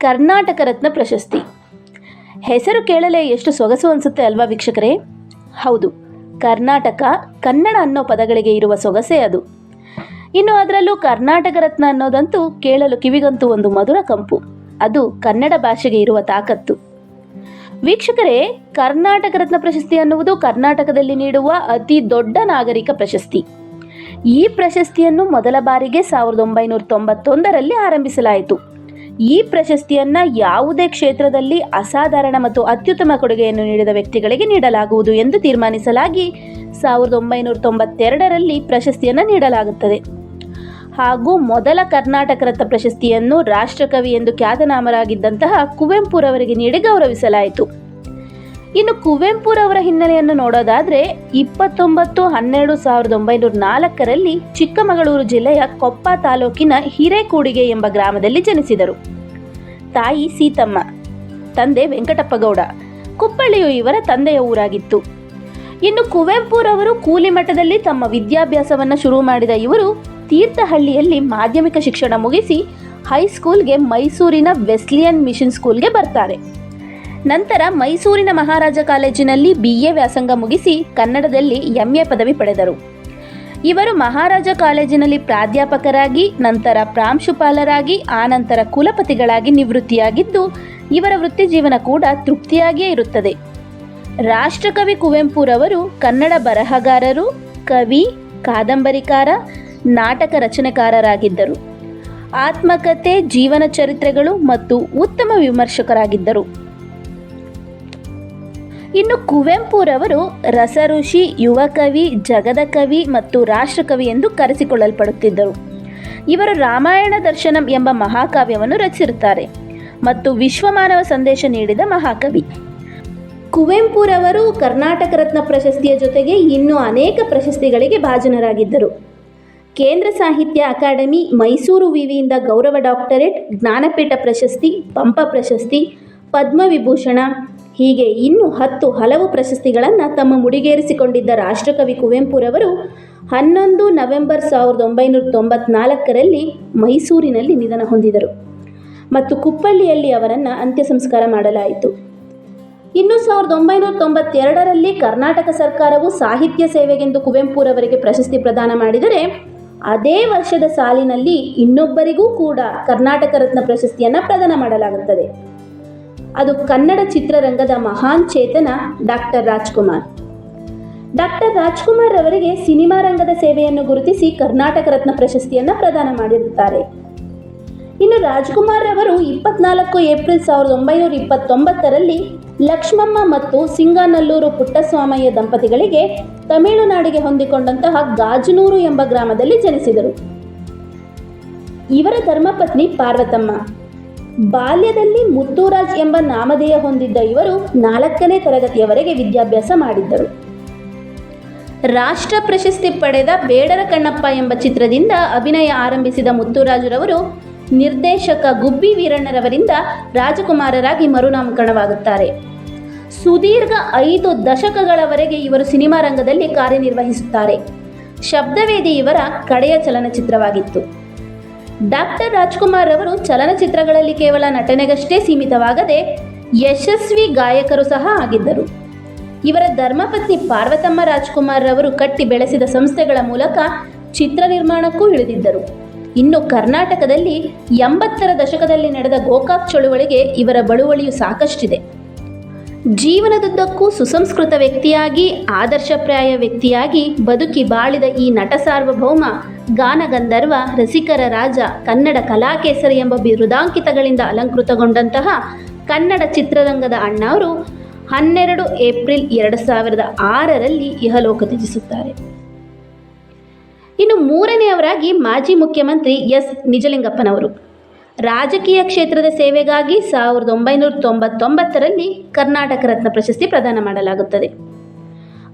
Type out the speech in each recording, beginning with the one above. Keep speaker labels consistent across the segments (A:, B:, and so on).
A: ಕರ್ನಾಟಕ ರತ್ನ ಪ್ರಶಸ್ತಿ. ಹೆಸರು ಕೇಳಲೇ ಎಷ್ಟು ಸೊಗಸು ಅನಿಸುತ್ತೆ ಅಲ್ವಾ ವೀಕ್ಷಕರೇ? ಹೌದು, ಕರ್ನಾಟಕ ಕನ್ನಡ ಅನ್ನೋ ಪದಗಳಿಗೆ ಇರುವ ಸೊಗಸೇ ಅದು. ಇನ್ನು ಅದರಲ್ಲೂ ಕರ್ನಾಟಕ ರತ್ನ ಅನ್ನೋದಂತೂ ಕೇಳಲು ಕಿವಿಗಂತೂ ಒಂದು ಮಧುರ ಕಂಪು. ಅದು ಕನ್ನಡ ಭಾಷೆಗೆ ಇರುವ ತಾಕತ್ತು. ವೀಕ್ಷಕರೇ, ಕರ್ನಾಟಕ ರತ್ನ ಪ್ರಶಸ್ತಿ ಅನ್ನುವುದು ಕರ್ನಾಟಕದಲ್ಲಿ ನೀಡುವ ಅತಿ ದೊಡ್ಡ ನಾಗರಿಕ ಪ್ರಶಸ್ತಿ. ಈ ಪ್ರಶಸ್ತಿಯನ್ನು ಮೊದಲ ಬಾರಿಗೆ ಸಾವಿರದ ಒಂಬೈನೂರ ತೊಂಬತ್ತೊಂದರಲ್ಲಿ ಆರಂಭಿಸಲಾಯಿತು. ಈ ಪ್ರಶಸ್ತಿಯನ್ನ ಯಾವುದೇ ಕ್ಷೇತ್ರದಲ್ಲಿ ಅಸಾಧಾರಣ ಮತ್ತು ಅತ್ಯುತ್ತಮ ಕೊಡುಗೆಯನ್ನು ನೀಡಿದ ವ್ಯಕ್ತಿಗಳಿಗೆ ನೀಡಲಾಗುವುದು ಎಂದು ತೀರ್ಮಾನಿಸಲಾಗಿ ಸಾವಿರದ ಒಂಬೈನೂರ ತೊಂಬತ್ತೆರಡರಲ್ಲಿ ಪ್ರಶಸ್ತಿಯನ್ನು ನೀಡಲಾಗುತ್ತದೆ. ಹಾಗೂ ಮೊದಲ ಕರ್ನಾಟಕ ರತ್ನ ಪ್ರಶಸ್ತಿಯನ್ನು ರಾಷ್ಟ್ರಕವಿ ಎಂದು ಖ್ಯಾತನಾಮರಾಗಿದ್ದಂತಹ ಕುವೆಂಪುರವರಿಗೆ ನೀಡಿ ಗೌರವಿಸಲಾಯಿತು. ಇನ್ನು ಕುವೆಂಪುರವರ ಹಿನ್ನೆಲೆಯನ್ನು ನೋಡೋದಾದ್ರೆ ಇಪ್ಪತ್ತೊಂಬತ್ತು ಹನ್ನೆರಡು ಸಾವಿರದ ಒಂಬೈನೂರ ನಾಲ್ಕರಲ್ಲಿ ಚಿಕ್ಕಮಗಳೂರು ಜಿಲ್ಲೆಯ ಕೊಪ್ಪ ತಾಲೂಕಿನ ಹಿರೇಕೂಡಿಗೆ ಎಂಬ ಗ್ರಾಮದಲ್ಲಿ ಜನಿಸಿದರು. ತಾಯಿ ಸೀತಮ್ಮ, ತಂದೆ ವೆಂಕಟಪ್ಪಗೌಡ, ಕುಪ್ಪಳ್ಳಿಯು ಇವರ ತಂದೆಯ ಊರಾಗಿತ್ತು. ಇನ್ನು ಕುವೆಂಪುರವರು ಕೂಲಿಮಠದಲ್ಲಿ ತಮ್ಮ ವಿದ್ಯಾಭ್ಯಾಸವನ್ನು ಶುರು ಮಾಡಿದ ಇವರು ತೀರ್ಥಹಳ್ಳಿಯಲ್ಲಿ ಮಾಧ್ಯಮಿಕ ಶಿಕ್ಷಣ ಮುಗಿಸಿ ಹೈಸ್ಕೂಲ್ಗೆ ಮೈಸೂರಿನ ವೆಸ್ಲಿಯನ್ ಮಿಷನ್ ಸ್ಕೂಲ್ಗೆ ಬರ್ತಾರೆ. ನಂತರ ಮೈಸೂರಿನ ಮಹಾರಾಜ ಕಾಲೇಜಿನಲ್ಲಿ ಬಿಎ ವ್ಯಾಸಂಗ ಮುಗಿಸಿ ಕನ್ನಡದಲ್ಲಿ ಎಂಎ ಪದವಿ ಪಡೆದರು. ಇವರು ಮಹಾರಾಜ ಕಾಲೇಜಿನಲ್ಲಿ ಪ್ರಾಧ್ಯಾಪಕರಾಗಿ, ನಂತರ ಪ್ರಾಂಶುಪಾಲರಾಗಿ ಆನಂತರ ಕುಲಪತಿಗಳಾಗಿ ನಿವೃತ್ತಿಯಾಗಿದ್ದು, ಇವರ ವೃತ್ತಿ ಜೀವನ ಕೂಡ ತೃಪ್ತಿಯಾಗಿಯೇ ಇರುತ್ತದೆ. ರಾಷ್ಟ್ರಕವಿ ಕುವೆಂಪುರವರು ಕನ್ನಡ ಬರಹಗಾರರು, ಕವಿ, ಕಾದಂಬರಿಕಾರ, ನಾಟಕ ರಚನೆಕಾರರಾಗಿದ್ದರು. ಆತ್ಮಕತೆ ಜೀವನ ಚರಿತ್ರೆಗಳು ಮತ್ತು ಉತ್ತಮ ವಿಮರ್ಶಕರಾಗಿದ್ದರು. ಇನ್ನು ಕುವೆಂಪುರವರು ರಸಋಷಿ ಯುವ ಕವಿ ಜಗದ ಕವಿ ಮತ್ತು ರಾಷ್ಟ್ರಕವಿ ಎಂದು ಕರೆಸಿಕೊಳ್ಳಲ್ಪಡುತ್ತಿದ್ದರು. ಇವರು ರಾಮಾಯಣ ದರ್ಶನಂ ಎಂಬ ಮಹಾಕಾವ್ಯವನ್ನು ರಚಿಸಿರುತ್ತಾರೆ ಮತ್ತು ವಿಶ್ವಮಾನವ ಸಂದೇಶ ನೀಡಿದ ಮಹಾಕವಿ. ಕುವೆಂಪುರವರು ಕರ್ನಾಟಕ ರತ್ನ ಪ್ರಶಸ್ತಿಯ ಜೊತೆಗೆ ಇನ್ನೂ ಅನೇಕ ಪ್ರಶಸ್ತಿಗಳಿಗೆ ಭಾಜನರಾಗಿದ್ದರು. ಕೇಂದ್ರ ಸಾಹಿತ್ಯ ಅಕಾಡೆಮಿ, ಮೈಸೂರು ವಿವಿಯಿಂದ ಗೌರವ ಡಾಕ್ಟರೇಟ್, ಜ್ಞಾನಪೀಠ ಪ್ರಶಸ್ತಿ, ಪಂಪ ಪ್ರಶಸ್ತಿ, ಪದ್ಮವಿಭೂಷಣ ಹೀಗೆ ಇನ್ನು ಹತ್ತು ಹಲವು ಪ್ರಶಸ್ತಿಗಳನ್ನು ತಮ್ಮ ಮುಡಿಗೇರಿಸಿಕೊಂಡಿದ್ದ ರಾಷ್ಟ್ರಕವಿ ಕುವೆಂಪುರವರು ಹನ್ನೊಂದು ನವೆಂಬರ್ ಸಾವಿರದ ಒಂಬೈನೂರ ತೊಂಬತ್ನಾಲ್ಕರಲ್ಲಿ ಮೈಸೂರಿನಲ್ಲಿ ನಿಧನ ಹೊಂದಿದರು. ಮತ್ತು ಕುಪ್ಪಳ್ಳಿಯಲ್ಲಿ ಅವರನ್ನು ಅಂತ್ಯ ಸಂಸ್ಕಾರ ಮಾಡಲಾಯಿತು. ಇನ್ನು ಸಾವಿರದ ಒಂಬೈನೂರ ತೊಂಬತ್ತೆರಡರಲ್ಲಿ ಕರ್ನಾಟಕ ಸರ್ಕಾರವು ಸಾಹಿತ್ಯ ಸೇವೆಗೆಂದು ಕುವೆಂಪುರವರಿಗೆ ಪ್ರಶಸ್ತಿ ಪ್ರದಾನ ಮಾಡಿದರೆ, ಅದೇ ವರ್ಷದ ಸಾಲಿನಲ್ಲಿ ಇನ್ನೊಬ್ಬರಿಗೂ ಕೂಡ ಕರ್ನಾಟಕ ರತ್ನ ಪ್ರಶಸ್ತಿಯನ್ನು ಪ್ರದಾನ ಮಾಡಲಾಗುತ್ತದೆ. ಅದು ಕನ್ನಡ ಚಿತ್ರರಂಗದ ಮಹಾನ್ ಚೇತನ ಡಾಕ್ಟರ್ ರಾಜ್ಕುಮಾರ್. ಡಾಕ್ಟರ್ ರಾಜ್ಕುಮಾರ್ ಅವರಿಗೆ ಸಿನಿಮಾ ರಂಗದ ಸೇವೆಯನ್ನು ಗುರುತಿಸಿ ಕರ್ನಾಟಕ ರತ್ನ ಪ್ರಶಸ್ತಿಯನ್ನು ಪ್ರದಾನ ಮಾಡಿರುತ್ತಾರೆ. ಇನ್ನು ರಾಜ್ಕುಮಾರ್ ಅವರು ಇಪ್ಪತ್ನಾಲ್ಕು ಏಪ್ರಿಲ್ ಸಾವಿರದ ಒಂಬೈನೂರ ಇಪ್ಪತ್ತೊಂಬತ್ತರಲ್ಲಿ ಲಕ್ಷ್ಮಮ್ಮ ಮತ್ತು ಸಿಂಗಾನಲ್ಲೂರು ಪುಟ್ಟಸ್ವಾಮಯ್ಯ ದಂಪತಿಗಳಿಗೆ ತಮಿಳುನಾಡಿಗೆ ಹೊಂದಿಕೊಂಡಂತಹ ಗಾಜನೂರು ಎಂಬ ಗ್ರಾಮದಲ್ಲಿ ಜನಿಸಿದರು. ಇವರ ಧರ್ಮಪತ್ನಿ ಪಾರ್ವತಮ್ಮ. ಬಾಲ್ಯದಲ್ಲಿ ಮುತ್ತುರಾಜ್ ಎಂಬ ನಾಮಧೇಯ ಹೊಂದಿದ್ದ ಇವರು ನಾಲ್ಕನೇ ತರಗತಿಯವರೆಗೆ ವಿದ್ಯಾಭ್ಯಾಸ ಮಾಡಿದ್ದರು. ರಾಷ್ಟ್ರ ಪ್ರಶಸ್ತಿ ಪಡೆದ ಬೇಡರ ಕಣ್ಣಪ್ಪ ಎಂಬ ಚಿತ್ರದಿಂದ ಅಭಿನಯ ಆರಂಭಿಸಿದ ಮುತ್ತುರಾಜರವರು ನಿರ್ದೇಶಕ ಗುಬ್ಬಿ ವೀರಣ್ಣರವರಿಂದ ರಾಜಕುಮಾರರಾಗಿ ಮರುನಾಮಕರಣವಾಗುತ್ತಾರೆ. ಸುದೀರ್ಘ ಐದು ದಶಕಗಳವರೆಗೆ ಇವರು ಸಿನಿಮಾ ರಂಗದಲ್ಲಿ ಕಾರ್ಯನಿರ್ವಹಿಸುತ್ತಾರೆ. ಶಬ್ದವೇದಿ ಇವರ ಕಡೆಯ ಚಲನಚಿತ್ರವಾಗಿತ್ತು. ಡಾಕ್ಟರ್ ರಾಜ್ಕುಮಾರ್ ಅವರು ಚಲನಚಿತ್ರಗಳಲ್ಲಿ ಕೇವಲ ನಟನೆಗಷ್ಟೇ ಸೀಮಿತವಾಗದೆ ಯಶಸ್ವಿ ಗಾಯಕರು ಸಹ ಆಗಿದ್ದರು. ಇವರ ಧರ್ಮಪತ್ನಿ ಪಾರ್ವತಮ್ಮ ರಾಜ್ಕುಮಾರ್ ಅವರು ಕಟ್ಟಿ ಬೆಳೆಸಿದ ಸಂಸ್ಥೆಗಳ ಮೂಲಕ ಚಿತ್ರ ನಿರ್ಮಾಣಕ್ಕೂ ಇಳಿದಿದ್ದರು. ಇನ್ನು ಕರ್ನಾಟಕದಲ್ಲಿ ಎಂಬತ್ತರ ದಶಕದಲ್ಲಿ ನಡೆದ ಗೋಕಾಕ್ ಚಳುವಳಿಗೆ ಇವರ ಬಳುವಳಿಯು ಸಾಕಷ್ಟಿದೆ. ಜೀವನದುದ್ದಕ್ಕೂ ಸುಸಂಸ್ಕೃತ ವ್ಯಕ್ತಿಯಾಗಿ, ಆದರ್ಶಪ್ರಾಯ ವ್ಯಕ್ತಿಯಾಗಿ ಬದುಕಿ ಬಾಳಿದ ಈ ನಟ ಸಾರ್ವಭೌಮ, ಗಾನಗಂಧರ್ವ, ರಸಿಕರ ರಾಜ, ಕನ್ನಡ ಕಲಾಕೇಸರಿ ಎಂಬ ಬಿರುದಾಂಕಿತಗಳಿಂದ ಅಲಂಕೃತಗೊಂಡಂತಹ ಕನ್ನಡ ಚಿತ್ರರಂಗದ ಅಣ್ಣವರು ಹನ್ನೆರಡು ಏಪ್ರಿಲ್ ಎರಡು ಸಾವಿರದ ಆರರಲ್ಲಿ ಇಹಲೋಕ ತ್ಯಜಿಸುತ್ತಾರೆ. ಇನ್ನು ಮೂರನೆಯವರಾಗಿ ಮಾಜಿ ಮುಖ್ಯಮಂತ್ರಿ ಎಸ್. ನಿಜಲಿಂಗಪ್ಪನವರು. ರಾಜಕೀಯ ಕ್ಷೇತ್ರದ ಸೇವೆಗಾಗಿ ಸಾವಿರದ ಒಂಬೈನೂರ ತೊಂಬತ್ತೊಂಬತ್ತರಲ್ಲಿ ಕರ್ನಾಟಕ ರತ್ನ ಪ್ರಶಸ್ತಿ ಪ್ರದಾನ ಮಾಡಲಾಗುತ್ತದೆ.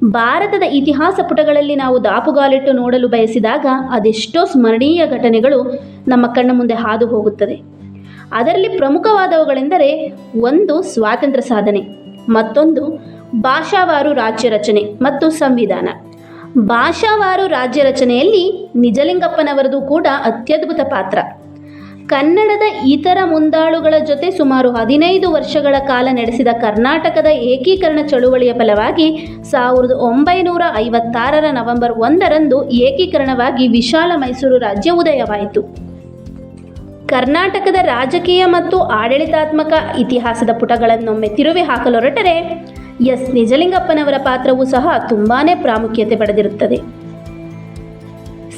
A: ಭಾರತದ ಇತಿಹಾಸ ಪುಟಗಳಲ್ಲಿ ನಾವು ದಾಪುಗಾಲಿಟ್ಟು ನೋಡಲು ಬಯಸಿದಾಗ ಅದೆಷ್ಟೋ ಸ್ಮರಣೀಯ ಘಟನೆಗಳು ನಮ್ಮ ಕಣ್ಣ ಮುಂದೆ ಹಾದು ಹೋಗುತ್ತದೆ. ಅದರಲ್ಲಿ ಪ್ರಮುಖವಾದವುಗಳೆಂದರೆ ಒಂದು ಸ್ವಾತಂತ್ರ್ಯ ಸಾಧನೆ, ಮತ್ತೊಂದು ಭಾಷಾವಾರು ರಾಜ್ಯ ರಚನೆ ಮತ್ತು ಸಂವಿಧಾನ. ಭಾಷಾವಾರು ರಾಜ್ಯ ರಚನೆಯಲ್ಲಿ ನಿಜಲಿಂಗಪ್ಪನವರದು ಕೂಡ ಅತ್ಯದ್ಭುತ ಪಾತ್ರ. ಕನ್ನಡದ ಇತರ ಮುಂದಾಳುಗಳ ಜೊತೆ ಸುಮಾರು ಹದಿನೈದು ವರ್ಷಗಳ ಕಾಲ ನಡೆಸಿದ ಕರ್ನಾಟಕದ ಏಕೀಕರಣ ಚಳುವಳಿಯ ಫಲವಾಗಿ ಸಾವಿರದ ಒಂಬೈನೂರ ಐವತ್ತಾರರ ನವೆಂಬರ್ ಒಂದರಂದು ಏಕೀಕರಣವಾಗಿ ವಿಶಾಲ ಮೈಸೂರು ರಾಜ್ಯ ಉದಯವಾಯಿತು. ಕರ್ನಾಟಕದ ರಾಜಕೀಯ ಮತ್ತು ಆಡಳಿತಾತ್ಮಕ ಇತಿಹಾಸದ ಪುಟಗಳನ್ನೊಮ್ಮೆ ತಿರುವಿ ಹಾಕಲೊರಟರೆ ಎಸ್. ನಿಜಲಿಂಗಪ್ಪನವರ ಪಾತ್ರವೂ ಸಹ ತುಂಬಾ ಪ್ರಾಮುಖ್ಯತೆ ಪಡೆದಿರುತ್ತದೆ.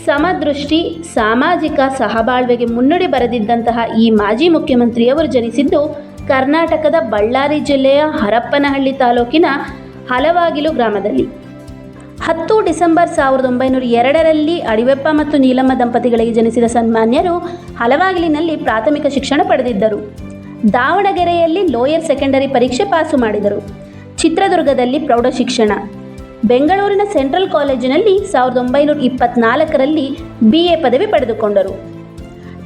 A: ಸಮದೃಷ್ಟಿ, ಸಾಮಾಜಿಕ ಸಹಬಾಳ್ವೆಗೆ ಮುನ್ನುಡಿ ಬರೆದಿದ್ದಂತಹ ಈ ಮಾಜಿ ಮುಖ್ಯಮಂತ್ರಿಯವರು ಜನಿಸಿದ್ದು ಕರ್ನಾಟಕದ ಬಳ್ಳಾರಿ ಜಿಲ್ಲೆಯ ಹರಪ್ಪನಹಳ್ಳಿ ತಾಲೂಕಿನ ಹಲವಾಗಿಲು ಗ್ರಾಮದಲ್ಲಿ. ಹತ್ತು ಡಿಸೆಂಬರ್ ಸಾವಿರದ ಒಂಬೈನೂರ ಎರಡರಲ್ಲಿ ಅಡಿವೆಪ್ಪ ಮತ್ತು ನೀಲಮ್ಮ ದಂಪತಿಗಳಿಗೆ ಜನಿಸಿದ ಸನ್ಮಾನ್ಯರು ಹಲವಾಗಿಲಿನಲ್ಲಿ ಪ್ರಾಥಮಿಕ ಶಿಕ್ಷಣ ಪಡೆದಿದ್ದರು. ದಾವಣಗೆರೆಯಲ್ಲಿ ಲೋಯರ್ ಸೆಕೆಂಡರಿ ಪರೀಕ್ಷೆ ಪಾಸು ಮಾಡಿದರು. ಚಿತ್ರದುರ್ಗದಲ್ಲಿ ಪ್ರೌಢ ಶಿಕ್ಷಣ ಬೆಂಗಳೂರಿನ ಸೆಂಟ್ರಲ್ ಕಾಲೇಜಿನಲ್ಲಿ ಸಾವಿರದ ಒಂಬೈನೂರ ಇಪ್ಪತ್ನಾಲ್ಕರಲ್ಲಿ ಬಿ ಎ ಪದವಿ ಪಡೆದುಕೊಂಡರು.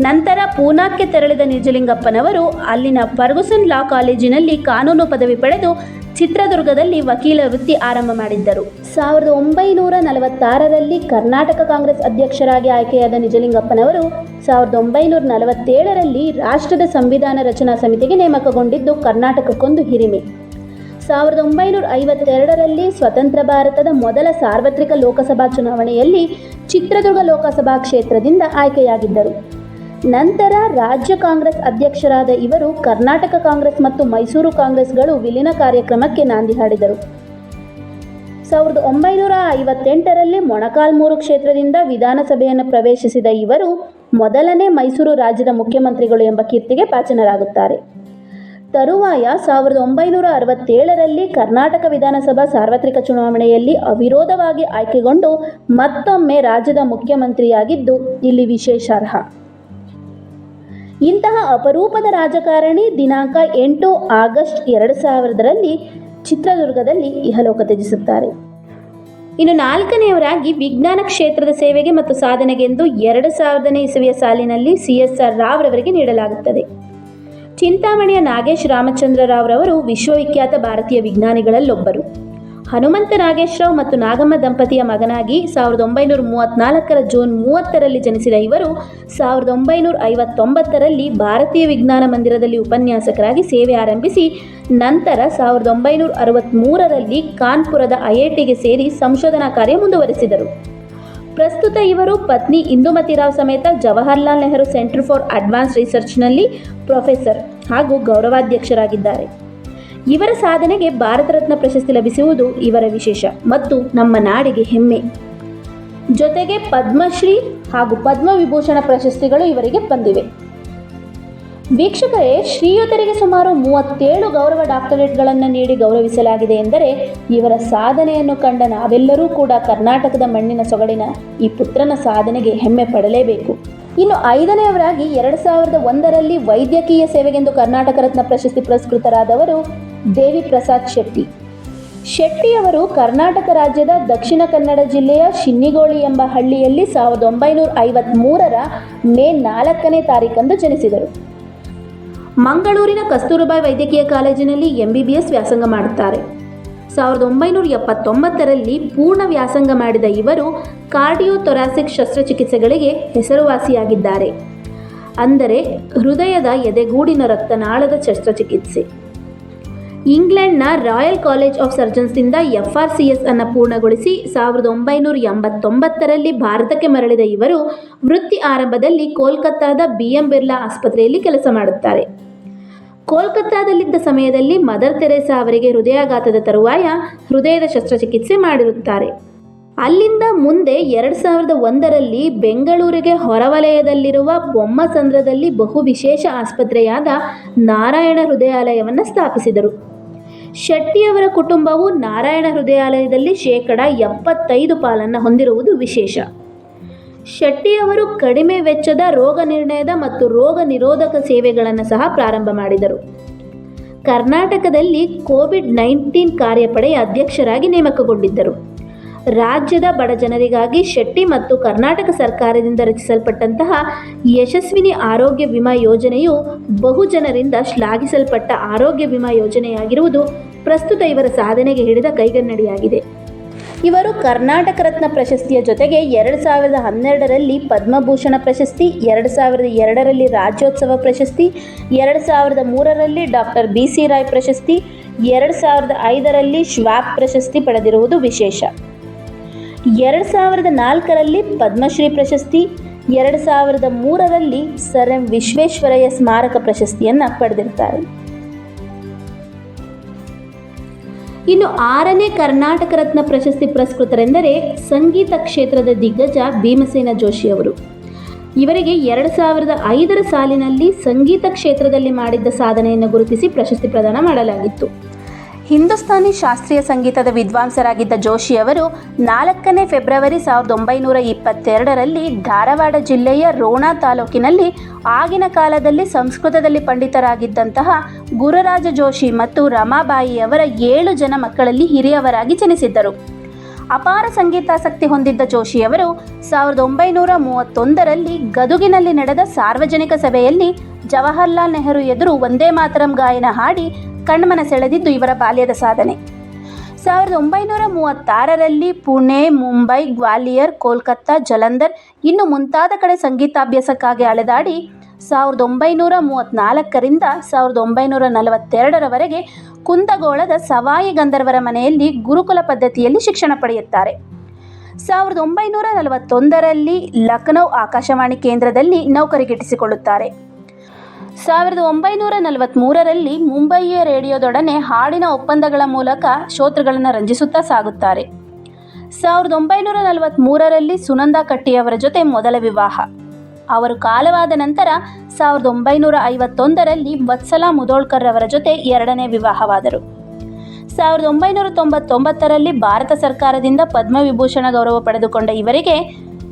A: ನಂತರ ಪೂನಾಕ್ಕೆ ತೆರಳಿದ ನಿಜಲಿಂಗಪ್ಪನವರು ಅಲ್ಲಿನ ಫರ್ಗುಸನ್ ಲಾ ಕಾಲೇಜಿನಲ್ಲಿ ಕಾನೂನು ಪದವಿ ಪಡೆದು ಚಿತ್ರದುರ್ಗದಲ್ಲಿ ವಕೀಲ ವೃತ್ತಿ ಆರಂಭ ಮಾಡಿದ್ದರು. ಸಾವಿರದ ಒಂಬೈನೂರ ನಲವತ್ತಾರರಲ್ಲಿ ಕರ್ನಾಟಕ ಕಾಂಗ್ರೆಸ್ ಅಧ್ಯಕ್ಷರಾಗಿ ಆಯ್ಕೆಯಾದ ನಿಜಲಿಂಗಪ್ಪನವರು ಸಾವಿರದ ಒಂಬೈನೂರ ನಲವತ್ತೇಳರಲ್ಲಿ ರಾಷ್ಟ್ರದ ಸಂವಿಧಾನ ರಚನಾ ಸಮಿತಿಗೆ ನೇಮಕಗೊಂಡಿದ್ದು ಕರ್ನಾಟಕಕ್ಕೊಂದು ಹಿರಿಮೆ. ಸಾವಿರದ ಒಂಬೈನೂರ ಐವತ್ತೆರಡರಲ್ಲಿ ಸ್ವತಂತ್ರ ಭಾರತದ ಮೊದಲ ಸಾರ್ವತ್ರಿಕ ಲೋಕಸಭಾ ಚುನಾವಣೆಯಲ್ಲಿ ಚಿತ್ರದುರ್ಗ ಲೋಕಸಭಾ ಕ್ಷೇತ್ರದಿಂದ ಆಯ್ಕೆಯಾಗಿದ್ದರು. ನಂತರ ರಾಜ್ಯ ಕಾಂಗ್ರೆಸ್ ಅಧ್ಯಕ್ಷರಾದ ಇವರು ಕರ್ನಾಟಕ ಕಾಂಗ್ರೆಸ್ ಮತ್ತು ಮೈಸೂರು ಕಾಂಗ್ರೆಸ್ಗಳು ವಿಲೀನ ಕಾರ್ಯಕ್ರಮಕ್ಕೆ ನಾಂದಿ ಹಾಡಿದರು. ಸಾವಿರದ ಒಂಬೈನೂರ ಐವತ್ತೆಂಟರಲ್ಲಿ ಮೊಣಕಾಲ್ಮೂರು ಕ್ಷೇತ್ರದಿಂದ ವಿಧಾನಸಭೆಯನ್ನು ಪ್ರವೇಶಿಸಿದ ಇವರು ಮೊದಲನೇ ಮೈಸೂರು ರಾಜ್ಯದ ಮುಖ್ಯಮಂತ್ರಿಗಳು ಎಂಬ ಕೀರ್ತಿಗೆ ಪಾಚನರಾಗುತ್ತಾರೆ. ತರುವಾಯ ಸಾವಿರದ ಒಂಬೈನೂರ ಅರವತ್ತೇಳರಲ್ಲಿ ಕರ್ನಾಟಕ ವಿಧಾನಸಭಾ ಸಾರ್ವತ್ರಿಕ ಚುನಾವಣೆಯಲ್ಲಿ ಅವಿರೋಧವಾಗಿ ಆಯ್ಕೆಗೊಂಡು ಮತ್ತೊಮ್ಮೆ ರಾಜ್ಯದ ಮುಖ್ಯಮಂತ್ರಿಯಾಗಿದ್ದು ಇಲ್ಲಿ ವಿಶೇಷಾರ್ಹ ಇಂತಹ ಅಪರೂಪದ ರಾಜಕಾರಣಿ ದಿನಾಂಕ ಎಂಟು ಆಗಸ್ಟ್ ಎರಡು ಸಾವಿರದರಲ್ಲಿ ಚಿತ್ರದುರ್ಗದಲ್ಲಿ ಇಹಲೋಕ ತ್ಯಜಿಸುತ್ತಾರೆ. ಇನ್ನು ನಾಲ್ಕನೆಯವರಾಗಿ ವಿಜ್ಞಾನ ಕ್ಷೇತ್ರದ ಸೇವೆಗೆ ಮತ್ತು ಸಾಧನೆಗೆಂದು ಎರಡು ಸಾವಿರದನೇ ಇಸವಿಯ ಸಾಲಿನಲ್ಲಿ ಸಿ ಎಸ್ ಆರ್ ರಾವ್ರವರಿಗೆ ನೀಡಲಾಗುತ್ತದೆ. ಚಿಂತಾಮಣಿಯ ನಾಗೇಶ್ ರಾಮಚಂದ್ರ ರಾವ್ರವರು ವಿಶ್ವವಿಖ್ಯಾತ ಭಾರತೀಯ ವಿಜ್ಞಾನಿಗಳಲ್ಲೊಬ್ಬರು. ಹನುಮಂತ ನಾಗೇಶ್ ರಾವ್ ಮತ್ತು ನಾಗಮ್ಮ ದಂಪತಿಯ ಮಗನಾಗಿ ಸಾವಿರದ ಒಂಬೈನೂರ ಮೂವತ್ತ್ನಾಲ್ಕರ ಜೂನ್ ಮೂವತ್ತರಲ್ಲಿ ಜನಿಸಿದ ಇವರು ಸಾವಿರದ ಒಂಬೈನೂರ ಐವತ್ತೊಂಬತ್ತರಲ್ಲಿ ಭಾರತೀಯ ವಿಜ್ಞಾನ ಮಂದಿರದಲ್ಲಿ ಉಪನ್ಯಾಸಕರಾಗಿ ಸೇವೆ ಆರಂಭಿಸಿ ನಂತರ ಸಾವಿರದ ಒಂಬೈನೂರ ಅರವತ್ತ್ಮೂರರಲ್ಲಿ ಕಾನ್ಪುರದ ಐಐಟಿಗೆ ಸೇರಿ ಸಂಶೋಧನಾ ಕಾರ್ಯ ಮುಂದುವರೆಸಿದರು. ಪ್ರಸ್ತುತ ಇವರು ಪತ್ನಿ ಇಂದುಮತಿ ರಾವ್ ಸಮೇತ Jawaharlal Nehru centre for advance ರಿಸರ್ಚ್ನಲ್ಲಿ professor ಹಾಗೂ ಗೌರವಾಧ್ಯಕ್ಷರಾಗಿದ್ದಾರೆ. ಇವರ ಸಾಧನೆಗೆ ಭಾರತ ರತ್ನ ಪ್ರಶಸ್ತಿ ಲಭಿಸುವುದು ಇವರ ವಿಶೇಷ ಮತ್ತು ನಮ್ಮ ನಾಡಿಗೆ ಹೆಮ್ಮೆ. ಜೊತೆಗೆ ಪದ್ಮಶ್ರೀ ಹಾಗೂ ಪದ್ಮವಿಭೂಷಣ ಪ್ರಶಸ್ತಿಗಳು ಇವರಿಗೆ ಬಂದಿವೆ. ವೀಕ್ಷಕರೇ, ಶ್ರೀಯುತರಿಗೆ ಸುಮಾರು ಮೂವತ್ತೇಳು ಗೌರವ ಡಾಕ್ಟರೇಟ್ಗಳನ್ನು ನೀಡಿ ಗೌರವಿಸಲಾಗಿದೆ ಎಂದರೆ ಇವರ ಸಾಧನೆಯನ್ನು ಕಂಡ ನಾವೆಲ್ಲರೂ ಕೂಡ ಕರ್ನಾಟಕದ ಮಣ್ಣಿನ ಸೊಗಡಿನ ಈ ಪುತ್ರನ ಸಾಧನೆಗೆ ಹೆಮ್ಮೆ ಪಡಲೇಬೇಕು. ಇನ್ನು ಐದನೆಯವರಾಗಿ ಎರಡು ಸಾವಿರದ ಒಂದರಲ್ಲಿ ವೈದ್ಯಕೀಯ ಸೇವೆಗೆಂದು ಕರ್ನಾಟಕ ರತ್ನ ಪ್ರಶಸ್ತಿ ಪುರಸ್ಕೃತರಾದವರು ದೇವಿ ಪ್ರಸಾದ್ ಶೆಟ್ಟಿ. ಶೆಟ್ಟಿಯವರು ಕರ್ನಾಟಕ ರಾಜ್ಯದ ದಕ್ಷಿಣ ಕನ್ನಡ ಜಿಲ್ಲೆಯ ಶಿನ್ನಿಗೋಳಿ ಎಂಬ ಹಳ್ಳಿಯಲ್ಲಿ ಸಾವಿರದ ಒಂಬೈನೂರ ಐವತ್ತ್ಮೂರರ ಮೇ ನಾಲ್ಕನೇ ತಾರೀಕಂದು ಜನಿಸಿದರು. ಮಂಗಳೂರಿನ ಕಸ್ತೂರಬಾಯಿ ವೈದ್ಯಕೀಯ ಕಾಲೇಜಿನಲ್ಲಿ ಎಂಬಿಬಿಎಸ್ ವ್ಯಾಸಂಗ ಮಾಡುತ್ತಾರೆ. ಸಾವಿರದ ಒಂಬೈನೂರ ಎಪ್ಪತ್ತೊಂಬತ್ತರಲ್ಲಿ ಪೂರ್ಣ ವ್ಯಾಸಂಗ ಮಾಡಿದ ಇವರು ಕಾರ್ಡಿಯೋಥೊರಾಸಿಕ್ ಶಸ್ತ್ರಚಿಕಿತ್ಸೆಗಳಿಗೆ ಹೆಸರುವಾಸಿಯಾಗಿದ್ದಾರೆ. ಅಂದರೆ ಹೃದಯದ ಎದೆಗೂಡಿನ ರಕ್ತನಾಳದ ಶಸ್ತ್ರಚಿಕಿತ್ಸೆ. ಇಂಗ್ಲೆಂಡ್ನ ರಾಯಲ್ ಕಾಲೇಜ್ ಆಫ್ ಸರ್ಜನ್ಸ್ನಿಂದ ಎಫ್ ಆರ್ ಸಿ ಎಸ್ ಅನ್ನು ಪೂರ್ಣಗೊಳಿಸಿ ಸಾವಿರದ ಒಂಬೈನೂರ ಎಂಬತ್ತೊಂಬತ್ತರಲ್ಲಿ ಭಾರತಕ್ಕೆ ಮರಳಿದ ಇವರು ವೃತ್ತಿ ಆರಂಭದಲ್ಲಿ ಕೋಲ್ಕತ್ತಾದ ಬಿ ಎಂ ಬಿರ್ಲಾ ಆಸ್ಪತ್ರೆಯಲ್ಲಿ ಕೆಲಸ ಮಾಡುತ್ತಾರೆ. ಕೋಲ್ಕತ್ತಾದಲ್ಲಿದ್ದ ಸಮಯದಲ್ಲಿ ಮದರ್ ತೆರೇಸಾ ಅವರಿಗೆ ಹೃದಯಾಘಾತದ ತರುವಾಯ ಹೃದಯದ ಶಸ್ತ್ರಚಿಕಿತ್ಸೆ ಮಾಡಿರುತ್ತಾರೆ. ಅಲ್ಲಿಂದ ಮುಂದೆ ಎರಡು ಸಾವಿರದ ಒಂದರಲ್ಲಿ ಬೆಂಗಳೂರಿಗೆ ಹೊರವಲಯದಲ್ಲಿರುವ ಬೊಮ್ಮಸಂದ್ರದಲ್ಲಿ ಬಹು ವಿಶೇಷ ಆಸ್ಪತ್ರೆಯಾದ ನಾರಾಯಣ ಹೃದಯಾಲಯವನ್ನು ಸ್ಥಾಪಿಸಿದರು. ಶೆಟ್ಟಿಯವರ ಕುಟುಂಬವು ನಾರಾಯಣ ಹೃದಯಾಲಯದಲ್ಲಿ ಶೇಕಡ ಎಪ್ಪತ್ತೈದು ಪಾಲನ್ನು ಹೊಂದಿರುವುದು ವಿಶೇಷ. ಶೆಟ್ಟಿಯವರು ಕಡಿಮೆ ವೆಚ್ಚದ ರೋಗ ನಿರ್ಣಯದ ಮತ್ತು ರೋಗ ನಿರೋಧಕ ಸೇವೆಗಳನ್ನು ಸಹ ಪ್ರಾರಂಭ ಮಾಡಿದರು. ಕರ್ನಾಟಕದಲ್ಲಿ ಕೋವಿಡ್ ನೈನ್ಟೀನ್ ಕಾರ್ಯಪಡೆಯ ಅಧ್ಯಕ್ಷರಾಗಿ ನೇಮಕಗೊಂಡಿದ್ದರು. ರಾಜ್ಯದ ಬಡ ಜನರಿಗಾಗಿ ಶೆಟ್ಟಿ ಮತ್ತು ಕರ್ನಾಟಕ ಸರ್ಕಾರದಿಂದ ರಚಿಸಲ್ಪಟ್ಟಂತಹ ಯಶಸ್ವಿನಿ ಆರೋಗ್ಯ ವಿಮಾ ಯೋಜನೆಯು ಬಹುಜನರಿಂದ ಶ್ಲಾಘಿಸಲ್ಪಟ್ಟ ಆರೋಗ್ಯ ವಿಮಾ ಯೋಜನೆಯಾಗಿರುವುದು ಪ್ರಸ್ತುತ ಇವರ ಸಾಧನೆಗೆ ಹಿಡಿದ ಕೈಗನ್ನಡಿಯಾಗಿದೆ. ಇವರು ಕರ್ನಾಟಕ ರತ್ನ ಪ್ರಶಸ್ತಿಯ ಜೊತೆಗೆ ಎರಡು ಸಾವಿರದ ಹನ್ನೆರಡರಲ್ಲಿ ಪದ್ಮಭೂಷಣ ಪ್ರಶಸ್ತಿ, ಎರಡು ಸಾವಿರದ ಎರಡರಲ್ಲಿ ರಾಜ್ಯೋತ್ಸವ ಪ್ರಶಸ್ತಿ, ಎರಡು ಸಾವಿರದ ಮೂರರಲ್ಲಿ ಡಾಕ್ಟರ್ ಬಿ ಸಿ ರಾಯ್ ಪ್ರಶಸ್ತಿ, ಎರಡು ಸಾವಿರದ ಐದರಲ್ಲಿ ಶ್ವಾಪ್ ಪ್ರಶಸ್ತಿ ಪಡೆದಿರುವುದು ವಿಶೇಷ. ಎರಡು ಸಾವಿರದ ನಾಲ್ಕರಲ್ಲಿ ಪದ್ಮಶ್ರೀ ಪ್ರಶಸ್ತಿ, ಎರಡು ಸಾವಿರದ ಮೂರರಲ್ಲಿ ಸರ್ ಎಂ ವಿಶ್ವೇಶ್ವರಯ್ಯ ಸ್ಮಾರಕ ಪ್ರಶಸ್ತಿಯನ್ನು ಪಡೆದಿರ್ತಾರೆ. ಇನ್ನು ಆರನೇ ಕರ್ನಾಟಕ ರತ್ನ ಪ್ರಶಸ್ತಿ ಪುರಸ್ಕೃತರೆಂದರೆ ಸಂಗೀತ ಕ್ಷೇತ್ರದ ದಿಗ್ಗಜ ಭೀಮಸೇನ ಜೋಶಿ ಅವರು. ಇವರಿಗೆ ಎರಡು ಸಾವಿರದ ಐದರ ಸಾಲಿನಲ್ಲಿ ಸಂಗೀತ ಕ್ಷೇತ್ರದಲ್ಲಿ ಮಾಡಿದ್ದ ಸಾಧನೆಯನ್ನು ಗುರುತಿಸಿ ಪ್ರಶಸ್ತಿ ಪ್ರದಾನ ಮಾಡಲಾಗಿತ್ತು. ಹಿಂದೂಸ್ತಾನಿ ಶಾಸ್ತ್ರೀಯ ಸಂಗೀತದ ವಿದ್ವಾಂಸರಾಗಿದ್ದ ಜೋಶಿ ಅವರು ನಾಲ್ಕನೇ ಫೆಬ್ರವರಿ ಸಾವಿರದ ಒಂಬೈನೂರ ಇಪ್ಪತ್ತೆರಡರಲ್ಲಿ ಧಾರವಾಡ ಜಿಲ್ಲೆಯ ರೋಣ ತಾಲೂಕಿನಲ್ಲಿ ಆಗಿನ ಕಾಲದಲ್ಲಿ ಸಂಸ್ಕೃತದಲ್ಲಿ ಪಂಡಿತರಾಗಿದ್ದಂತಹ ಗುರುರಾಜ ಜೋಶಿ ಮತ್ತು ರಮಾಬಾಯಿಯವರ ಏಳು ಜನ ಮಕ್ಕಳಲ್ಲಿ ಹಿರಿಯವರಾಗಿ ಜನಿಸಿದ್ದರು. ಅಪಾರ ಸಂಗೀತಾಸಕ್ತಿ ಹೊಂದಿದ್ದ ಜೋಶಿಯವರು ಸಾವಿರದ ಒಂಬೈನೂರ ಮೂವತ್ತೊಂದರಲ್ಲಿ ಗದುಗಿನಲ್ಲಿ ನಡೆದ ಸಾರ್ವಜನಿಕ ಸಭೆಯಲ್ಲಿ ಜವಾಹರ್ಲಾಲ್ ನೆಹರು ಎದುರು ಒಂದೇ ಮಾತರಂ ಗಾಯನ ಹಾಡಿ ಕಣ್ಮನ ಸೆಳೆದಿದ್ದು ಇವರ ಬಾಲ್ಯದ ಸಾಧನೆ. ಸಾವಿರದ ಒಂಬೈನೂರ ಮೂವತ್ತಾರರಲ್ಲಿ ಪುಣೆ, ಮುಂಬೈ, ಗ್ವಾಲಿಯರ್, ಕೋಲ್ಕತ್ತಾ, ಜಲಂಧರ್, ಇನ್ನು ಮುಂತಾದ ಕಡೆ ಸಂಗೀತಾಭ್ಯಾಸಕ್ಕಾಗಿ ಅಲೆದಾಡಿ ಸಾವಿರದ ಒಂಬೈನೂರ ಮೂವತ್ತ್ನಾಲ್ಕರಿಂದ ಸಾವಿರದ ಒಂಬೈನೂರ ನಲವತ್ತೆರಡರವರೆಗೆ ಕುಂದಗೋಳದ ಸವಾಯಿ ಗಂಧರ್ವರ ಮನೆಯಲ್ಲಿ ಗುರುಕುಲ ಪದ್ಧತಿಯಲ್ಲಿ ಶಿಕ್ಷಣ ಪಡೆಯುತ್ತಾರೆ. ಸಾವಿರದ ಒಂಬೈನೂರ ನಲವತ್ತೊಂದರಲ್ಲಿ ಲಖನೌ ಆಕಾಶವಾಣಿ ಕೇಂದ್ರದಲ್ಲಿ ನೌಕರಿಗಿಟ್ಟಿಸಿಕೊಳ್ಳುತ್ತಾರೆ ಸಾವಿರದ ಒಂಬೈನೂರ ನಲವತ್ತ್ಮೂರರಲ್ಲಿ ಮುಂಬಯಿಯ ರೇಡಿಯೋದೊಡನೆ ಹಾಡಿನ ಒಪ್ಪಂದಗಳ ಮೂಲಕ ಶ್ರೋತೃಗಳನ್ನು ರಂಜಿಸುತ್ತಾ ಸಾಗುತ್ತಾರೆ. ಸಾವಿರದ ಒಂಬೈನೂರ ನಲವತ್ತ್ಮೂರರಲ್ಲಿ ಸುನಂದಾ ಕಟ್ಟಿಯವರ ಜೊತೆ ಮೊದಲ ವಿವಾಹ. ಅವರು ಕಾಲವಾದ ನಂತರ ಸಾವಿರದ ಒಂಬೈನೂರ ಐವತ್ತೊಂದರಲ್ಲಿ ವತ್ಸಲ ಮುದೋಳ್ಕರ್ ಅವರ ಜೊತೆ ಎರಡನೇ ವಿವಾಹವಾದರು. ಸಾವಿರದ ಒಂಬೈನೂರ ತೊಂಬತ್ತೊಂಬತ್ತರಲ್ಲಿ ಭಾರತ ಸರ್ಕಾರದಿಂದ ಪದ್ಮವಿಭೂಷಣ ಗೌರವ ಪಡೆದುಕೊಂಡ ಇವರಿಗೆ